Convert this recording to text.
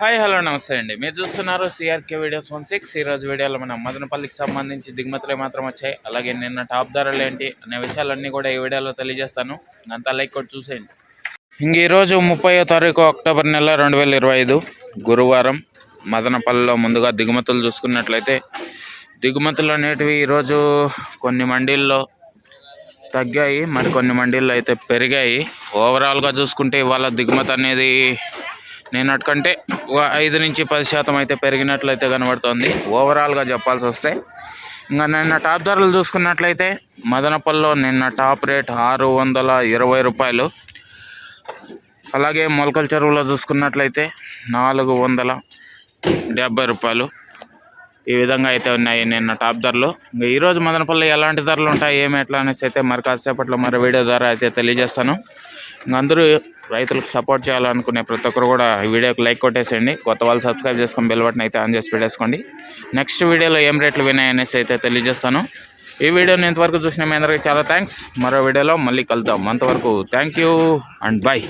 Hi hello నమస్తే అండి. మీరు చూస్తున్నారు సిఆర్కే వీడియోస్ వన్ సిక్స్ ఈరోజు వీడియోలో మనం మదనపల్లికి సంబంధించి దిగుమతులు మాత్రం వచ్చాయి అలాగే నిన్న టాప్ ధరలు ఏంటి అనే విషయాలన్నీ కూడా ఈ వీడియోలో తెలియజేస్తాను. అంతా లైక్ కొట్టి చూసేయండి. ఇంక ఈరోజు ముప్పయో తారీఖు అక్టోబర్ నెల రెండు వేల ఇరవై ఐదు గురువారం మదనపల్లిలో ముందుగా దిగుమతులు చూసుకున్నట్లయితే దిగుమతులు అనేటివి ఈరోజు కొన్ని మండీల్లో తగ్గాయి మరి కొన్ని మండీల్లో అయితే పెరిగాయి. ఓవరాల్గా చూసుకుంటే ఇవాళ దిగుమతి అనేది నిన్నటికంటే ఒక ఐదు నుంచి పది శాతం అయితే పెరిగినట్లయితే కనబడుతుంది. ఓవరాల్గా చెప్పాల్సి వస్తే ఇంకా నిన్న టాప్ ధరలు చూసుకున్నట్లయితే మదనపల్లిలో నిన్న టాప్ రేట్ ఆరు వందల ఇరవై రూపాయలు. అలాగే మొలకల చెరువులో చూసుకున్నట్లయితే నాలుగు వందల డెబ్బై రూపాయలు. ఈ విధంగా అయితే ఉన్నాయి నిన్న టాప్ ధరలు. ఇంకా ఈరోజు మదనపల్లి ఎలాంటి ధరలు ఉంటాయి ఏమి ఎట్లా అనేసి అయితే మరి కాసేపట్లో మరి వీడియో ద్వారా అయితే తెలియజేస్తాను. ఇంకా అందరూ రైతులకు సపోర్ట్ చేయాలనుకునే ప్రతి ఒక్కరు కూడా ఈ వీడియోకి లైక్ కొట్టేసేయండి. కొత్త వాళ్ళు సబ్స్క్రైబ్ చేసుకొని బెల్ బటన్ అయితే ఆన్ చేసి పెట్టేసుకోండి. నెక్స్ట్ వీడియోలో ఏం రేట్లు వినాయనేసి అయితే తెలియజేస్తాను. ఈ వీడియోని ఇంతవరకు చూసిన మీ అందరికీ చాలా థ్యాంక్స్. మరో వీడియోలో మళ్ళీ కలుద్దాం. అంతవరకు థ్యాంక్ యూ అండ్ బాయ్